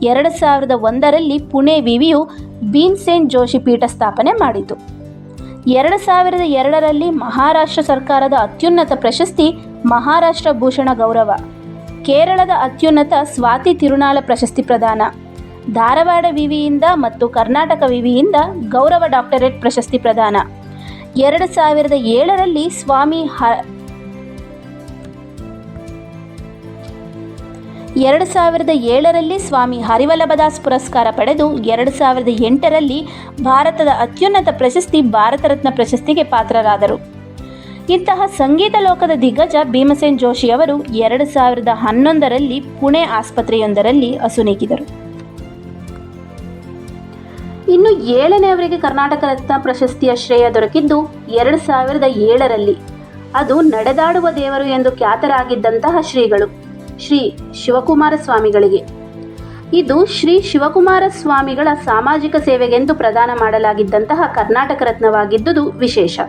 A: ಎರಡು ಸಾವಿರದ ಒಂದರಲ್ಲಿ ಪುಣೆ ವಿವಿಯು ಭೀಮ್ಸೇನ್ ಜೋಶಿ ಪೀಠ ಸ್ಥಾಪನೆ ಮಾಡಿತು. ಎರಡು ಸಾವಿರದ ಎರಡರಲ್ಲಿ ಮಹಾರಾಷ್ಟ್ರ ಸರ್ಕಾರದ ಅತ್ಯುನ್ನತ ಪ್ರಶಸ್ತಿ ಮಹಾರಾಷ್ಟ್ರ ಭೂಷಣ ಗೌರವ, ಕೇರಳದ ಅತ್ಯುನ್ನತ ಸ್ವಾತಿ ತಿರುನಾಳ ಪ್ರಶಸ್ತಿ ಪ್ರದಾನ, ಧಾರವಾಡ ವಿವಿಯಿಂದ ಮತ್ತು ಕರ್ನಾಟಕ ವಿವಿಯಿಂದ ಗೌರವ ಡಾಕ್ಟರೇಟ್ ಪ್ರಶಸ್ತಿ ಪ್ರದಾನ. ಎರಡು ಸಾವಿರದ ಏಳರಲ್ಲಿ ಸ್ವಾಮಿ ಹ ಎರಡು ಸಾವಿರದ ಏಳರಲ್ಲಿ ಸ್ವಾಮಿ ಹರಿವಲ್ಲಭದಾಸ್ ಪುರಸ್ಕಾರ ಪಡೆದು ಎರಡು ಸಾವಿರದ ಎಂಟರಲ್ಲಿ ಭಾರತದ ಅತ್ಯುನ್ನತ ಪ್ರಶಸ್ತಿ, ಭಾರತ ರತ್ನ ಪ್ರಶಸ್ತಿಗೆ ಪಾತ್ರರಾದರು. ಇಂತಹ ಸಂಗೀತ ಲೋಕದ ದಿಗ್ಗಜ ಭೀಮಸೇನ್ ಜೋಶಿ ಅವರು ಎರಡು ಸಾವಿರದ ಹನ್ನೊಂದರಲ್ಲಿ ಪುಣೆ ಆಸ್ಪತ್ರೆಯೊಂದರಲ್ಲಿ ಅಸುನೀಗಿದರು ಇನ್ನು ಏಳನೇ ಅವರಿಗೆ ಕರ್ನಾಟಕ ರತ್ನ ಪ್ರಶಸ್ತಿಯ ಶ್ರೇಯ ದೊರಕಿದ್ದು ಎರಡು ಸಾವಿರದ ಏಳರಲ್ಲಿ. ಅದು ನಡೆದಾಡುವ ದೇವರು ಎಂದು ಖ್ಯಾತರಾಗಿದ್ದಂತಹ ಶ್ರೀಗಳು. ಶ್ರೀ ಶಿವಕುಮಾರ ಸ್ವಾಮಿಗಳಿಗೆ. ಇದು ಶ್ರೀ ಶಿವಕುಮಾರ ಸ್ವಾಮಿಗಳ ಸಾಮಾಜಿಕ ಸೇವೆಗೆಂದು ಪ್ರದಾನ ಮಾಡಲಾಗಿದ್ದಂತಹ ಕರ್ನಾಟಕ ರತ್ನವಾಗಿದ್ದುದು ವಿಶೇಷ.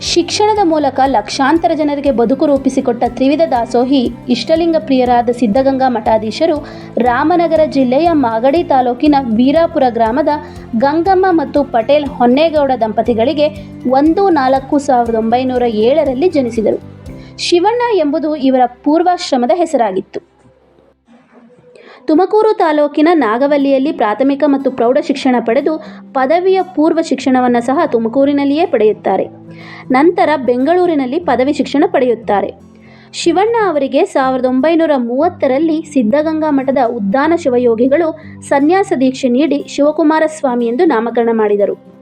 A: ಶಿಕ್ಷಣದ ಮೂಲಕ ಲಕ್ಷಾಂತರ ಜನರಿಗೆ ಬದುಕು ರೂಪಿಸಿಕೊಟ್ಟ ತ್ರಿವಿಧ ದಾಸೋಹಿ ಇಷ್ಟಲಿಂಗ ಪ್ರಿಯರಾದ ಸಿದ್ಧಗಂಗಾ ಮಠಾಧೀಶರು ರಾಮನಗರ ಜಿಲ್ಲೆಯ ಮಾಗಡಿ ತಾಲೂಕಿನ ವೀರಾಪುರ ಗ್ರಾಮದ ಗಂಗಮ್ಮ ಮತ್ತು ಪಟೇಲ್ ಹೊನ್ನೇಗೌಡ ದಂಪತಿಗಳಿಗೆ ಒಂದು ನಾಲ್ಕು ಸಾವಿರದ ಒಂಬೈನೂರ ಏಳರಲ್ಲಿ ಜನಿಸಿದರು. ಶಿವಣ್ಣ ಎಂಬುದು ಇವರ ಪೂರ್ವಾಶ್ರಮದ ಹೆಸರಾಗಿತ್ತು. ತುಮಕೂರು ತಾಲೂಕಿನ ನಾಗವಲ್ಲಿಯಲ್ಲಿ ಪ್ರಾಥಮಿಕ ಮತ್ತು ಪ್ರೌಢ ಶಿಕ್ಷಣ ಪಡೆದು ಪದವಿಯ ಪೂರ್ವ ಶಿಕ್ಷಣವನ್ನು ಸಹ ತುಮಕೂರಿನಲ್ಲಿಯೇ ಪಡೆಯುತ್ತಾರೆ. ನಂತರ ಬೆಂಗಳೂರಿನಲ್ಲಿ ಪದವಿ ಶಿಕ್ಷಣ ಪಡೆಯುತ್ತಾರೆ. ಶಿವಣ್ಣ ಅವರಿಗೆ ಸಾವಿರದ ಒಂಬೈನೂರ ಮೂವತ್ತರಲ್ಲಿ ಸಿದ್ಧಗಂಗಾ ಮಠದ ಉದ್ದಾನ ಶಿವಯೋಗಿಗಳು ಸನ್ಯಾಸ ದೀಕ್ಷೆ ನೀಡಿ ಶಿವಕುಮಾರ ಸ್ವಾಮಿ ಎಂದು ನಾಮಕರಣ ಮಾಡಿದರು.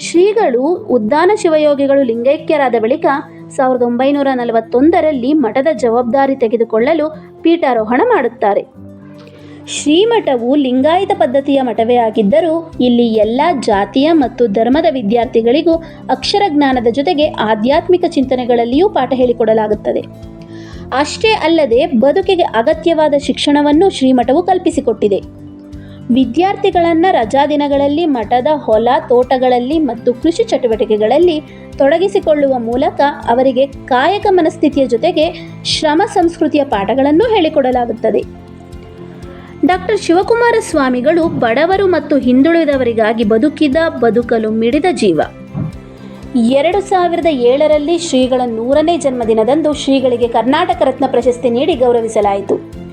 A: ಶ್ರೀಗಳು ಉದ್ದಾನ ಶಿವಯೋಗಿಗಳು ಲಿಂಗೈಕ್ಯರಾದ ಬಳಿಕ ಸಾವಿರದ ಒಂಬೈನೂರ ನಲವತ್ತೊಂದರಲ್ಲಿ ಮಠದ ಜವಾಬ್ದಾರಿ ತೆಗೆದುಕೊಳ್ಳಲು ಪೀಠಾರೋಹಣ ಮಾಡುತ್ತಾರೆ. ಶ್ರೀಮಠವು ಲಿಂಗಾಯತ ಪದ್ಧತಿಯ ಮಠವೇ ಆಗಿದ್ದರೂ ಇಲ್ಲಿ ಎಲ್ಲ ಜಾತಿಯ ಮತ್ತು ಧರ್ಮದ ವಿದ್ಯಾರ್ಥಿಗಳಿಗೂ ಅಕ್ಷರ ಜ್ಞಾನದ ಜೊತೆಗೆ ಆಧ್ಯಾತ್ಮಿಕ ಚಿಂತನೆಗಳಲ್ಲಿಯೂ ಪಾಠ ಹೇಳಿಕೊಡಲಾಗುತ್ತದೆ. ಅಷ್ಟೇ ಅಲ್ಲದೆ ಬದುಕಿಗೆ ಅಗತ್ಯವಾದ ಶಿಕ್ಷಣವನ್ನು ಶ್ರೀಮಠವು ಕಲ್ಪಿಸಿಕೊಟ್ಟಿದೆ. ವಿದ್ಯಾರ್ಥಿಗಳನ್ನು ರಜಾ ದಿನಗಳಲ್ಲಿ, ಮಠದ ಹೊಲ, ತೋಟಗಳಲ್ಲಿ ಮತ್ತು ಕೃಷಿ ಚಟುವಟಿಕೆಗಳಲ್ಲಿ ತೊಡಗಿಸಿಕೊಳ್ಳುವ ಮೂಲಕ ಅವರಿಗೆ ಕಾಯಕ ಮನಸ್ಥಿತಿಯ ಜೊತೆಗೆ ಶ್ರಮ ಸಂಸ್ಕೃತಿಯ ಪಾಠಗಳನ್ನು ಹೇಳಿಕೊಡಲಾಗುತ್ತದೆ. ಡಾಕ್ಟರ್ ಶಿವಕುಮಾರ ಸ್ವಾಮಿಗಳು ಬಡವರು ಮತ್ತು ಹಿಂದುಳಿದವರಿಗಾಗಿ ಬದುಕಿದ, ಬದುಕಲು ಮಿಡಿದ ಜೀವ. ಎರಡು ಸಾವಿರದ ಏಳರಲ್ಲಿ ಶ್ರೀಗಳ ನೂರನೇ ಜನ್ಮದಿನದಂದು ಶ್ರೀಗಳಿಗೆ ಕರ್ನಾಟಕ ರತ್ನ ಪ್ರಶಸ್ತಿ ನೀಡಿ ಗೌರವಿಸಲಾಯಿತು.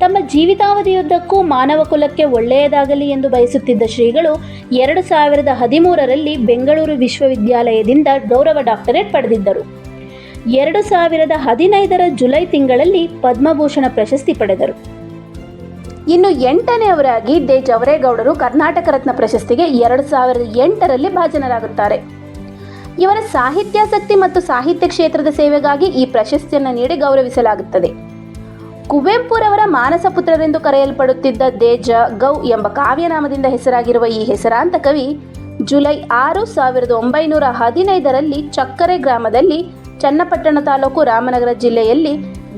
A: ತಮ್ಮ ಜೀವಿತಾವಧಿಯುದ್ದಕ್ಕೂ ಮಾನವ ಕುಲಕ್ಕೆ ಒಳ್ಳೆಯದಾಗಲಿ ಎಂದು ಬಯಸುತ್ತಿದ್ದ ಶ್ರೀಗಳು ಎರಡು ಸಾವಿರದ ಹದಿಮೂರರಲ್ಲಿ ಬೆಂಗಳೂರು ವಿಶ್ವವಿದ್ಯಾಲಯದಿಂದ ಗೌರವ ಡಾಕ್ಟರೇಟ್ ಪಡೆದಿದ್ದರು. ಎರಡು ಸಾವಿರದ ಹದಿನೈದರ ಜುಲೈ ತಿಂಗಳಲ್ಲಿ ಪದ್ಮಭೂಷಣ ಪ್ರಶಸ್ತಿ ಪಡೆದರು. ಇನ್ನು ಎಂಟನೆಯವರಾಗಿ ದೇ. ಜವರೇಗೌಡರು ಕರ್ನಾಟಕ ರತ್ನ ಪ್ರಶಸ್ತಿಗೆ ಎರಡು ಸಾವಿರದ ಎಂಟರಲ್ಲಿ ಭಾಜನರಾಗುತ್ತಾರೆ. ಇವರ ಸಾಹಿತ್ಯಾಸಕ್ತಿ ಮತ್ತು ಸಾಹಿತ್ಯ ಕ್ಷೇತ್ರದ ಸೇವೆಗಾಗಿ ಈ ಪ್ರಶಸ್ತಿಯನ್ನು ನೀಡಿ ಗೌರವಿಸಲಾಗುತ್ತದೆ. ಕುವೆಂಪುರವರ ಮಾನಸ ಪುತ್ರರೆಂದು ಕರೆಯಲ್ಪಡುತ್ತಿದ್ದ ದೇಜ ಗೌ ಎಂಬ ಕಾವ್ಯನಾಮದಿಂದ ಹೆಸರಾಗಿರುವ ಈ ಹೆಸರಾಂತ ಕವಿ ಜುಲೈ ಆರು ಸಾವಿರದ ಒಂಬೈನೂರ ಹದಿನೈದರಲ್ಲಿ ಚಕ್ಕರೆ ಗ್ರಾಮದಲ್ಲಿ ಚನ್ನಪಟ್ಟಣ ತಾಲೂಕು ರಾಮನಗರ ಜಿಲ್ಲೆಯಲ್ಲಿ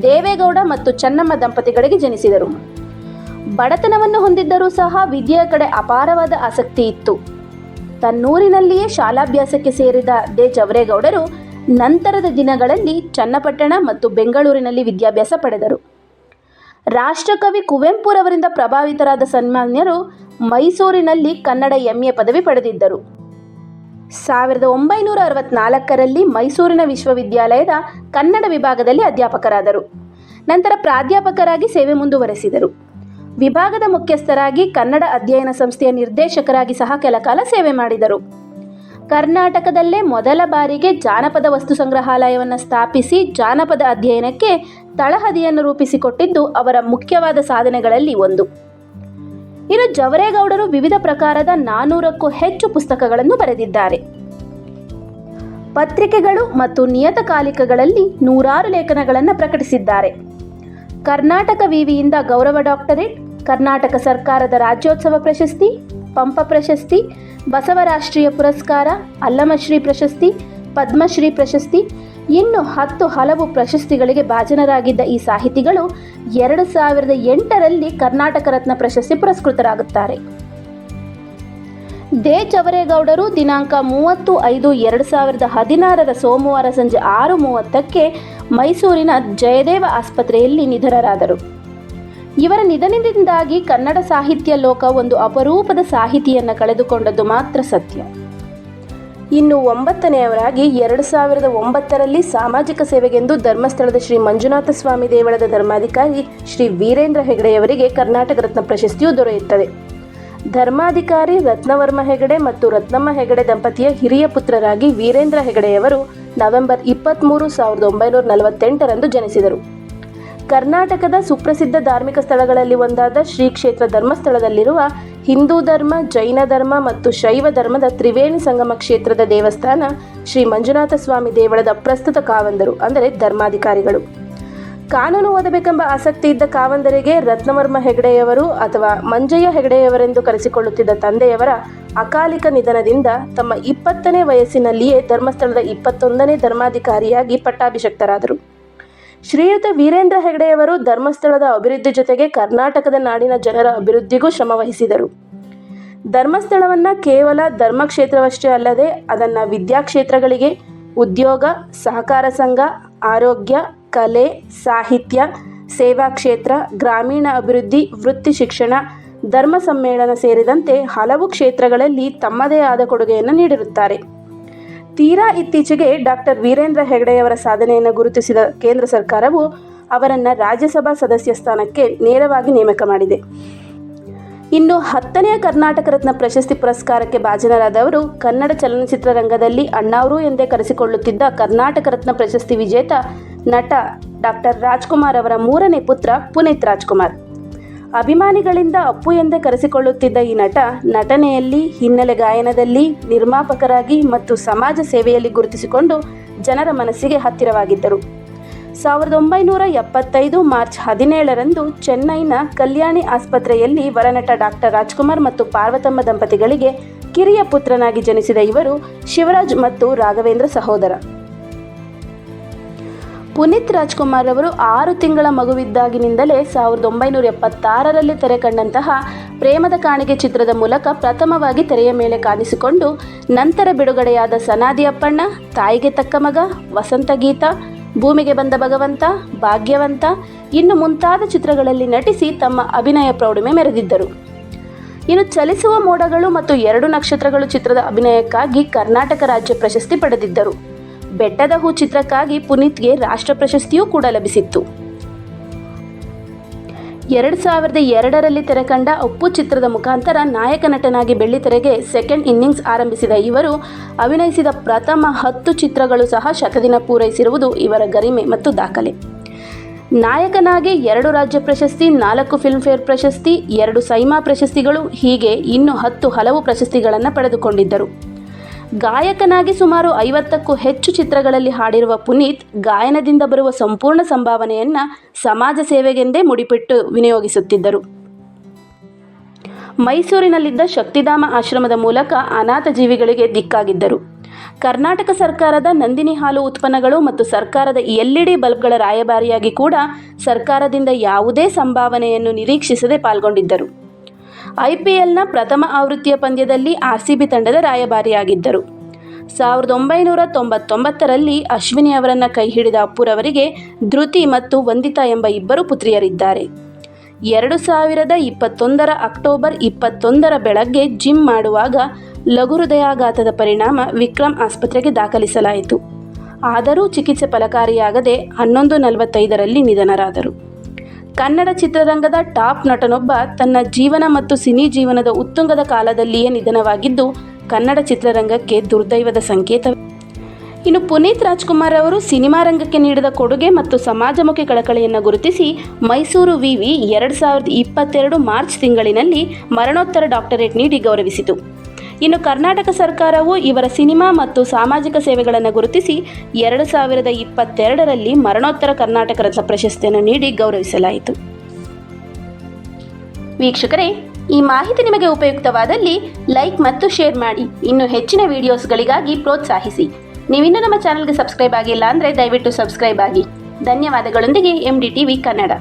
A: ದೇವೇಗೌಡ ಮತ್ತು ಚೆನ್ನಮ್ಮ ದಂಪತಿಗಳಿಗೆ ಜನಿಸಿದರು. ಬಡತನವನ್ನು ಹೊಂದಿದ್ದರೂ ಸಹ ವಿದ್ಯೆಯ ಕಡೆ ಅಪಾರವಾದ ಆಸಕ್ತಿ ಇತ್ತು. ತನ್ನೂರಿನಲ್ಲಿಯೇ ಶಾಲಾಭ್ಯಾಸಕ್ಕೆ ಸೇರಿದ ದೇ ಜವರೇಗೌಡರು ನಂತರದ ದಿನಗಳಲ್ಲಿ ಚನ್ನಪಟ್ಟಣ ಮತ್ತು ಬೆಂಗಳೂರಿನಲ್ಲಿ ವಿದ್ಯಾಭ್ಯಾಸ ಪಡೆದರು. ರಾಷ್ಟ್ರಕವಿ ಕುವೆಂಪುರವರಿಂದ ಪ್ರಭಾವಿತರಾದ ಸನ್ಮಾನ್ಯರು ಮೈಸೂರಿನಲ್ಲಿ ಕನ್ನಡ ಎಂಎ ಪದವಿ ಪಡೆದಿದ್ದರು. ಸಾವಿರದ ಒಂಬೈನೂರ ಅರವತ್ನಾಲ್ಕರಲ್ಲಿ ಮೈಸೂರಿನ ವಿಶ್ವವಿದ್ಯಾಲಯದ ಕನ್ನಡ ವಿಭಾಗದಲ್ಲಿ ಅಧ್ಯಾಪಕರಾದರು. ನಂತರ ಪ್ರಾಧ್ಯಾಪಕರಾಗಿ ಸೇವೆ ಮುಂದುವರೆಸಿದರು. ವಿಭಾಗದ ಮುಖ್ಯಸ್ಥರಾಗಿ ಕನ್ನಡ ಅಧ್ಯಯನ ಸಂಸ್ಥೆಯ ನಿರ್ದೇಶಕರಾಗಿ ಸಹ ಕೆಲಕಾಲ ಸೇವೆ ಮಾಡಿದರು. ಕರ್ನಾಟಕದಲ್ಲೇ ಮೊದಲ ಬಾರಿಗೆ ಜಾನಪದ ವಸ್ತು ಸಂಗ್ರಹಾಲಯವನ್ನು ಸ್ಥಾಪಿಸಿ ಜಾನಪದ ಅಧ್ಯಯನಕ್ಕೆ ತಳಹದಿಯನ್ನು ರೂಪಿಸಿಕೊಟ್ಟಿದ್ದು ಅವರ ಮುಖ್ಯವಾದ ಸಾಧನೆಗಳಲ್ಲಿ ಒಂದು. ಇನ್ನು ಜವರೇಗೌಡರು ವಿವಿಧ ಪ್ರಕಾರದ ನಾನೂರಕ್ಕೂ ಹೆಚ್ಚು ಪುಸ್ತಕಗಳನ್ನು ಬರೆದಿದ್ದಾರೆ. ಪತ್ರಿಕೆಗಳು ಮತ್ತು ನಿಯತಕಾಲಿಕಗಳಲ್ಲಿ ನೂರಾರು ಲೇಖನಗಳನ್ನು ಪ್ರಕಟಿಸಿದ್ದಾರೆ. ಕರ್ನಾಟಕ ವಿವಿಯಿಂದ ಗೌರವ ಡಾಕ್ಟರೇಟ್, ಕರ್ನಾಟಕ ಸರ್ಕಾರದ ರಾಜ್ಯೋತ್ಸವ ಪ್ರಶಸ್ತಿ, ಪಂಪ ಪ್ರಶಸ್ತಿ ಬಸವರಾಷ್ಟ್ರೀಯ ಪುರಸ್ಕಾರ ಅಲ್ಲಮಶ್ರೀ ಪ್ರಶಸ್ತಿ ಪದ್ಮಶ್ರೀ ಪ್ರಶಸ್ತಿ, ಇನ್ನು ಹತ್ತು ಹಲವು ಪ್ರಶಸ್ತಿಗಳಿಗೆ ಭಾಜನರಾಗಿದ್ದ ಈ ಸಾಹಿತಿಗಳು ಎರಡು ಸಾವಿರದ ಎಂಟರಲ್ಲಿ ಕರ್ನಾಟಕ ರತ್ನ ಪ್ರಶಸ್ತಿ ಪುರಸ್ಕೃತರಾಗುತ್ತಾರೆ. ದೇ. ಚವರೇಗೌಡರು ದಿನಾಂಕ ಮೂವತ್ತು ಐದು ಎರಡು ಸಾವಿರದ ಹದಿನಾರರ ಸೋಮವಾರ ಸಂಜೆ ಆರು ಮೂವತ್ತಕ್ಕೆ ಮೈಸೂರಿನ ಜಯದೇವ ಆಸ್ಪತ್ರೆಯಲ್ಲಿ ನಿಧನರಾದರು. ಇವರ ನಿಧನದಿಂದಾಗಿ ಕನ್ನಡ ಸಾಹಿತ್ಯ ಲೋಕ ಒಂದು ಅಪರೂಪದ ಸಾಹಿತಿಯನ್ನು ಕಳೆದುಕೊಂಡದ್ದು ಮಾತ್ರ ಸತ್ಯ. ಇನ್ನು ಒಂಬತ್ತನೆಯವರಾಗಿ ಎರಡು ಸಾವಿರದ ಒಂಬತ್ತರಲ್ಲಿ ಸಾಮಾಜಿಕ ಸೇವೆಗೆಂದು ಧರ್ಮಸ್ಥಳದ ಶ್ರೀ ಮಂಜುನಾಥ ಸ್ವಾಮಿ ದೇವಳದ ಧರ್ಮಾಧಿಕಾರಿ ಶ್ರೀ ವೀರೇಂದ್ರ ಹೆಗಡೆಯವರಿಗೆ ಕರ್ನಾಟಕ ರತ್ನ ಪ್ರಶಸ್ತಿಯು ದೊರೆಯುತ್ತದೆ. ಧರ್ಮಾಧಿಕಾರಿ ರತ್ನವರ್ಮ ಹೆಗಡೆ ಮತ್ತು ರತ್ನಮ್ಮ ಹೆಗಡೆ ದಂಪತಿಯ ಹಿರಿಯ ಪುತ್ರರಾಗಿ ವೀರೇಂದ್ರ ಹೆಗಡೆಯವರು ನವೆಂಬರ್ ಇಪ್ಪತ್ತ್ಮೂರು ಸಾವಿರದ ಒಂಬೈನೂರ ನಲವತ್ತೆಂಟರಂದು ಜನಿಸಿದರು. ಕರ್ನಾಟಕದ ಸುಪ್ರಸಿದ್ಧ ಧಾರ್ಮಿಕ ಸ್ಥಳಗಳಲ್ಲಿ ಒಂದಾದ ಶ್ರೀ ಕ್ಷೇತ್ರ ಧರ್ಮಸ್ಥಳದಲ್ಲಿರುವ ಹಿಂದೂ ಧರ್ಮ, ಜೈನ ಧರ್ಮ ಮತ್ತು ಶೈವ ಧರ್ಮದ ತ್ರಿವೇಣಿ ಸಂಗಮ ಕ್ಷೇತ್ರದ ದೇವಸ್ಥಾನ ಶ್ರೀ ಮಂಜುನಾಥ ಸ್ವಾಮಿ ದೇವಳದ ಪ್ರಸ್ತುತ ಕಾವಂದರು, ಅಂದರೆ ಧರ್ಮಾಧಿಕಾರಿಗಳು. ಕಾನೂನು ಓದಬೇಕೆಂಬ ಆಸಕ್ತಿ ಇದ್ದ ಕಾವಂದರಿಗೆ ರತ್ನವರ್ಮ ಹೆಗಡೆಯವರು ಅಥವಾ ಮಂಜಯ್ಯ ಹೆಗಡೆಯವರೆಂದು ಕರೆಸಿಕೊಳ್ಳುತ್ತಿದ್ದ ತಂದೆಯವರ ಅಕಾಲಿಕ ನಿಧನದಿಂದ ತಮ್ಮ ಇಪ್ಪತ್ತನೇ ವಯಸ್ಸಿನಲ್ಲಿಯೇ ಧರ್ಮಸ್ಥಳದ ಇಪ್ಪತ್ತೊಂದನೇ ಧರ್ಮಾಧಿಕಾರಿಯಾಗಿ ಪಟ್ಟಾಭಿಷಕ್ತರಾದರು. ಶ್ರೀಯುತ ವೀರೇಂದ್ರ ಹೆಗಡೆಯವರು ಧರ್ಮಸ್ಥಳದ ಅಭಿವೃದ್ಧಿ ಜೊತೆಗೆ ಕರ್ನಾಟಕದ ನಾಡಿನ ಜನರ ಅಭಿವೃದ್ಧಿಗೂ ಶ್ರಮವಹಿಸಿದರು ಧರ್ಮಸ್ಥಳವನ್ನು ಕೇವಲ ಧರ್ಮಕ್ಷೇತ್ರವಷ್ಟೇ ಅಲ್ಲದೆ ಅದನ್ನು ವಿದ್ಯಾಕ್ಷೇತ್ರಗಳಿಗೆ ಉದ್ಯೋಗ, ಸಹಕಾರ ಸಂಘ, ಆರೋಗ್ಯ, ಕಲೆ, ಸಾಹಿತ್ಯ, ಸೇವಾ ಕ್ಷೇತ್ರ, ಗ್ರಾಮೀಣ ಅಭಿವೃದ್ಧಿ, ವೃತ್ತಿ ಶಿಕ್ಷಣ, ಧರ್ಮ ಸಮ್ಮೇಳನ ಸೇರಿದಂತೆ ಹಲವು ಕ್ಷೇತ್ರಗಳಲ್ಲಿ ತಮ್ಮದೇ ಆದ ಕೊಡುಗೆಯನ್ನು ನೀಡಿರುತ್ತಾರೆ. ತೀರಾ ಇತ್ತೀಚೆಗೆ ಡಾಕ್ಟರ್ ವೀರೇಂದ್ರ ಹೆಗಡೆಯವರ ಸಾಧನೆಯನ್ನು ಗುರುತಿಸಿದ ಕೇಂದ್ರ ಸರ್ಕಾರವು ಅವರನ್ನು ರಾಜ್ಯಸಭಾ ಸದಸ್ಯ ಸ್ಥಾನಕ್ಕೆ ನೇರವಾಗಿ ನೇಮಕ ಮಾಡಿದೆ. ಇನ್ನು ಹತ್ತನೆಯ ಕರ್ನಾಟಕ ರತ್ನ ಪ್ರಶಸ್ತಿ ಪುರಸ್ಕಾರಕ್ಕೆ ಭಾಜನರಾದವರು ಕನ್ನಡ ಚಲನಚಿತ್ರ ರಂಗದಲ್ಲಿ ಅಣ್ಣಾವರು ಎಂದೇ ಕರೆಸಿಕೊಳ್ಳುತ್ತಿದ್ದ ಕರ್ನಾಟಕ ರತ್ನ ಪ್ರಶಸ್ತಿ ವಿಜೇತ ನಟ ಡಾಕ್ಟರ್ ರಾಜ್ಕುಮಾರ್ ಅವರ ಮೂರನೇ ಪುತ್ರ ಪುನೀತ್ ರಾಜ್ಕುಮಾರ್. ಅಭಿಮಾನಿಗಳಿಂದ ಅಪ್ಪು ಎಂದೇ ಕರೆಸಿಕೊಳ್ಳುತ್ತಿದ್ದ ಈ ನಟ ನಟನೆಯಲ್ಲಿ ಹಿನ್ನೆಲೆ ಗಾಯನದಲ್ಲಿ ನಿರ್ಮಾಪಕರಾಗಿ ಮತ್ತು ಸಮಾಜ ಸೇವೆಯಲ್ಲಿ ಗುರುತಿಸಿಕೊಂಡು ಜನರ ಮನಸ್ಸಿಗೆ ಹತ್ತಿರವಾಗಿದ್ದರು. ಸಾವಿರದ ಒಂಬೈನೂರ ಎಪ್ಪತ್ತೈದು ಮಾರ್ಚ್ ಹದಿನೇಳರಂದು ಚೆನ್ನೈನ ಕಲ್ಯಾಣಿ ಆಸ್ಪತ್ರೆಯಲ್ಲಿ ವರನಟ ಡಾಕ್ಟರ್ ರಾಜ್ಕುಮಾರ್ ಮತ್ತು ಪಾರ್ವತಮ್ಮ ದಂಪತಿಗಳಿಗೆ ಕಿರಿಯ ಪುತ್ರನಾಗಿ ಜನಿಸಿದ ಇವರು ಶಿವರಾಜ್ ಮತ್ತು ರಾಘವೇಂದ್ರ ಸಹೋದರ. ಪುನೀತ್ ರಾಜ್ಕುಮಾರ್ ಅವರು ಆರು ತಿಂಗಳ ಮಗುವಿದ್ದಾಗಿನಿಂದಲೇ ಸಾವಿರದ ಒಂಬೈನೂರ ಎಪ್ಪತ್ತಾರರಲ್ಲಿ ತೆರೆ ಕಂಡಂತಹ ಪ್ರೇಮದ ಕಾಣಿಕೆ ಚಿತ್ರದ ಮೂಲಕ ಪ್ರಥಮವಾಗಿ ತೆರೆಯ ಮೇಲೆ ಕಾಣಿಸಿಕೊಂಡು ನಂತರ ಬಿಡುಗಡೆಯಾದ ಸನಾದಿ ಅಪ್ಪಣ್ಣ, ತಾಯಿಗೆ ತಕ್ಕ ಮಗ, ವಸಂತ ಗೀತ, ಭೂಮಿಗೆ ಬಂದ ಭಗವಂತ, ಭಾಗ್ಯವಂತ, ಇನ್ನು ಮುಂತಾದ ಚಿತ್ರಗಳಲ್ಲಿ ನಟಿಸಿ ತಮ್ಮ ಅಭಿನಯ ಪ್ರೌಢಿಮೆ ಮೆರೆದಿದ್ದರು. ಇನ್ನು ಚಲಿಸುವ ಮೋಡಗಳು ಮತ್ತು ಎರಡು ನಕ್ಷತ್ರಗಳು ಚಿತ್ರದ ಅಭಿನಯಕ್ಕಾಗಿ ಕರ್ನಾಟಕ ರಾಜ್ಯ ಪ್ರಶಸ್ತಿ ಪಡೆದಿದ್ದರು. ಬೆಟ್ಟದ ಹೂ ಚಿತ್ರಕ್ಕಾಗಿ ಪುನೀತ್ಗೆ ರಾಷ್ಟ್ರ ಪ್ರಶಸ್ತಿಯೂ ಕೂಡ ಲಭಿಸಿತ್ತು. ಎರಡು ಸಾವಿರದ ಎರಡರಲ್ಲಿ ತೆರೆಕಂಡ ಅಪ್ಪು ಚಿತ್ರದ ಮುಖಾಂತರ ನಾಯಕ ನಟನಾಗಿ ಬೆಳ್ಳಿತೆರೆಗೆ ಸೆಕೆಂಡ್ ಇನ್ನಿಂಗ್ಸ್ ಆರಂಭಿಸಿದ ಇವರು, ಅಭಿನಯಿಸಿದ ಪ್ರಥಮ ಹತ್ತು ಚಿತ್ರಗಳು ಸಹ ಶತದಿನ ಪೂರೈಸಿರುವುದು ಇವರ ಗರಿಮೆ ಮತ್ತು ದಾಖಲೆ. ನಾಯಕನಾಗಿ ಎರಡು ರಾಜ್ಯ ಪ್ರಶಸ್ತಿ, ನಾಲ್ಕು ಫಿಲ್ಮ್ಫೇರ್ ಪ್ರಶಸ್ತಿ, ಎರಡು ಸೈಮಾ ಪ್ರಶಸ್ತಿಗಳು, ಹೀಗೆ ಇನ್ನು ಹತ್ತು ಹಲವು ಪ್ರಶಸ್ತಿಗಳನ್ನು ಪಡೆದುಕೊಂಡಿದ್ದರು. ಗಾಯಕನಾಗಿ ಸುಮಾರು ಐವತ್ತಕ್ಕೂ ಹೆಚ್ಚು ಚಿತ್ರಗಳಲ್ಲಿ ಹಾಡಿರುವ ಪುನೀತ್ ಗಾಯನದಿಂದ ಬರುವ ಸಂಪೂರ್ಣ ಸಂಭಾವನೆಯನ್ನು ಸಮಾಜ ಸೇವೆಗೆಂದೇ ಮುಡಿಪಿಟ್ಟು ವಿನಿಯೋಗಿಸುತ್ತಿದ್ದರು. ಮೈಸೂರಿನಲ್ಲಿದ್ದ ಶಕ್ತಿಧಾಮ ಆಶ್ರಮದ ಮೂಲಕ ಅನಾಥ ಜೀವಿಗಳಿಗೆ ದಿಕ್ಕಾಗಿದ್ದರು. ಕರ್ನಾಟಕ ಸರ್ಕಾರದ ನಂದಿನಿ ಹಾಲು ಉತ್ಪನ್ನಗಳು ಮತ್ತು ಸರ್ಕಾರದ ಎಲ್ಇಡಿ ಬಲ್ಬ್ಗಳ ರಾಯಭಾರಿಯಾಗಿ ಕೂಡ ಸರ್ಕಾರದಿಂದ ಯಾವುದೇ ಸಂಭಾವನೆಯನ್ನು ನಿರೀಕ್ಷಿಸದೆ ಪಾಲ್ಗೊಂಡಿದ್ದರು. ಐಪಿಎಲ್ನ ಪ್ರಥಮ ಆವೃತ್ತಿಯ ಪಂದ್ಯದಲ್ಲಿ ಆರ್ಸಿಬಿ ತಂಡದ ರಾಯಭಾರಿಯಾಗಿದ್ದರು. ಸಾವಿರದ ಒಂಬೈನೂರ ತೊಂಬತ್ತೊಂಬತ್ತರಲ್ಲಿ ಅಶ್ವಿನಿ ಅವರನ್ನು ಕೈ ಹಿಡಿದ ಅಪ್ಪುರವರಿಗೆ ಧೃತಿ ಮತ್ತು ವಂದಿತಾ ಎಂಬ ಇಬ್ಬರು ಪುತ್ರಿಯರಿದ್ದಾರೆ. ಎರಡು ಸಾವಿರದ ಇಪ್ಪತ್ತೊಂದರ ಅಕ್ಟೋಬರ್ ಇಪ್ಪತ್ತೊಂದರ ಬೆಳಗ್ಗೆ ಜಿಮ್ ಮಾಡುವಾಗ ಲಘು ಹೃದಯಾಘಾತದ ಪರಿಣಾಮ ವಿಕ್ರಮ್ ಆಸ್ಪತ್ರೆಗೆ ದಾಖಲಿಸಲಾಯಿತು. ಆದರೂ ಚಿಕಿತ್ಸೆ ಫಲಕಾರಿಯಾಗದೆ ಹನ್ನೊಂದು ನಲವತ್ತೈದರಲ್ಲಿ ನಿಧನರಾದರು. ಕನ್ನಡ ಚಿತ್ರರಂಗದ ಟಾಪ್ ನಟನೊಬ್ಬ ತನ್ನ ಜೀವನ ಮತ್ತು ಸಿನಿ ಜೀವನದ ಉತ್ತುಂಗದ ಕಾಲದಲ್ಲಿಯೇ ನಿಧನವಾಗಿದ್ದು ಕನ್ನಡ ಚಿತ್ರರಂಗಕ್ಕೆ ದುರ್ದೈವದ ಸಂಕೇತ. ಇನ್ನು ಪುನೀತ್ ರಾಜ್ಕುಮಾರ್ ಅವರು ಸಿನಿಮಾ ರಂಗಕ್ಕೆ ನೀಡಿದ ಕೊಡುಗೆ ಮತ್ತು ಸಮಾಜಮುಖಿ ಕಳಕಳಿಯನ್ನು ಗುರುತಿಸಿ ಮೈಸೂರು ವಿವಿ ಎರಡು ಸಾವಿರದ ಇಪ್ಪತ್ತೆರಡು ಮಾರ್ಚ್ ತಿಂಗಳಿನಲ್ಲಿ ಮರಣೋತ್ತರ ಡಾಕ್ಟರೇಟ್ ನೀಡಿ ಗೌರವಿಸಿತು. ಇನ್ನು ಕರ್ನಾಟಕ ಸರ್ಕಾರವು ಇವರ ಸಿನಿಮಾ ಮತ್ತು ಸಾಮಾಜಿಕ ಸೇವೆಗಳನ್ನು ಗುರುತಿಸಿ ಎರಡು ಸಾವಿರದ ಇಪ್ಪತ್ತೆರಡರಲ್ಲಿ ಮರಣೋತ್ತರ ಕರ್ನಾಟಕ ರತ್ನ ಪ್ರಶಸ್ತಿಯನ್ನು ನೀಡಿ ಗೌರವಿಸಲಾಯಿತು. ವೀಕ್ಷಕರೇ, ಈ ಮಾಹಿತಿ ನಿಮಗೆ ಉಪಯುಕ್ತವಾದಲ್ಲಿ ಲೈಕ್ ಮತ್ತು ಶೇರ್ ಮಾಡಿ. ಇನ್ನು ಹೆಚ್ಚಿನ ವಿಡಿಯೋಸ್ಗಳಿಗಾಗಿ ಪ್ರೋತ್ಸಾಹಿಸಿ. ನೀವಿನ್ನು ನಮ್ಮ ಚಾನಲ್ಗೆ ಸಬ್ಸ್ಕ್ರೈಬ್ ಆಗಿಲ್ಲ ಅಂದರೆ ದಯವಿಟ್ಟು ಸಬ್ಸ್ಕ್ರೈಬ್ ಆಗಿ. ಧನ್ಯವಾದಗಳೊಂದಿಗೆ M D T V Kannada.